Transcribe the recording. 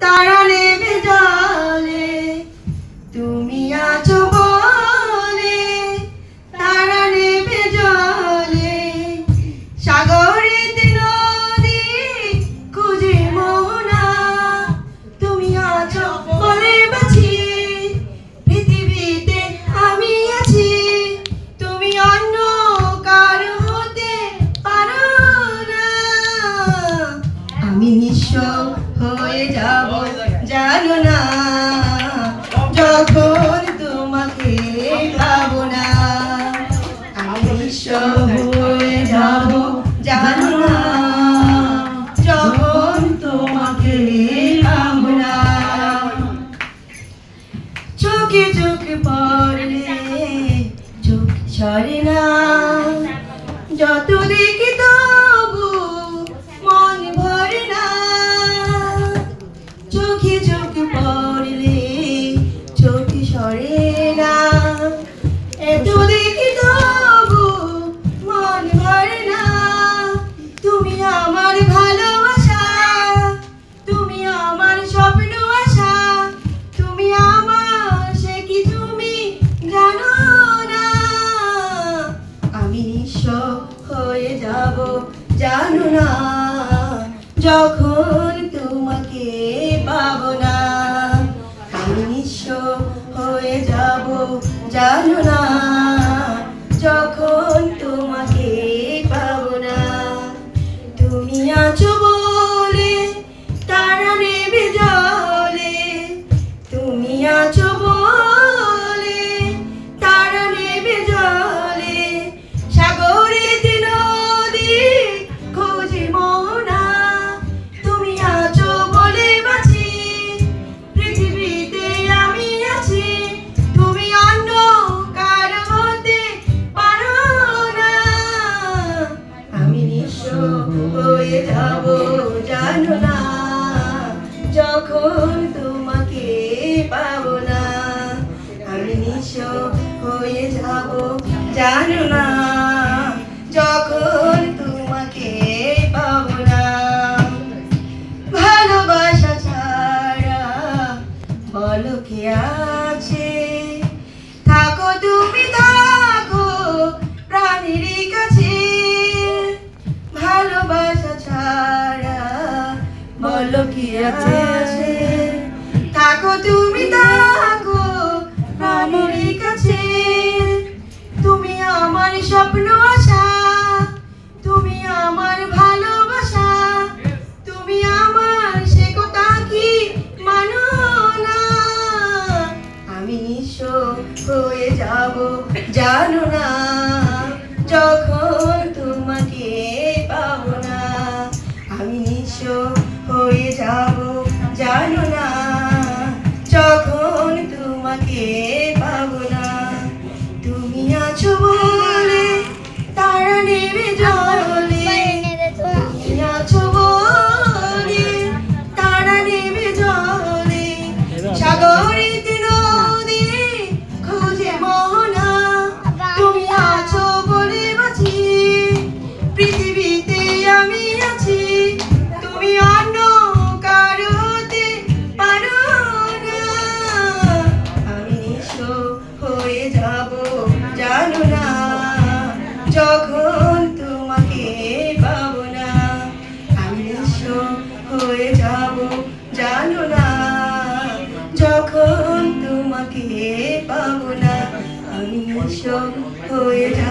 তারা নেবে জলে, তুমি আছো বলে তারা নেবে জলে। সাগরের নদী খুঁজে মোহনা, তুমি আছো চোখে চোখে পড়লে চোখ সরে না। যত দেখি তবু মন ভরে না। চোখে চোখে পড়লে চোখ সরে না। এত দেখি তবু মন ভরে না। তুমি আমার ভালোবাসা যখন তোমাকে পাবো না আমি হয়ে যাব জানো না। জানো না যখন তোমাকে পাবো না ভালোবাসা ছাড়া বলো কি আছে? থাকো তুমি থাকো প্রাণীর কাছে ভালোবাসা ছাড়া বলো কি আছে? থাকো তুমি থাকো আমি নিঃস্ব হয়ে যাব জানো না যখন যখন তোমাকে পাবো না, আমি হয়ে যাব, জানো না। যখন তোমাকে পাবো না, আমি সব হয়ে যাব।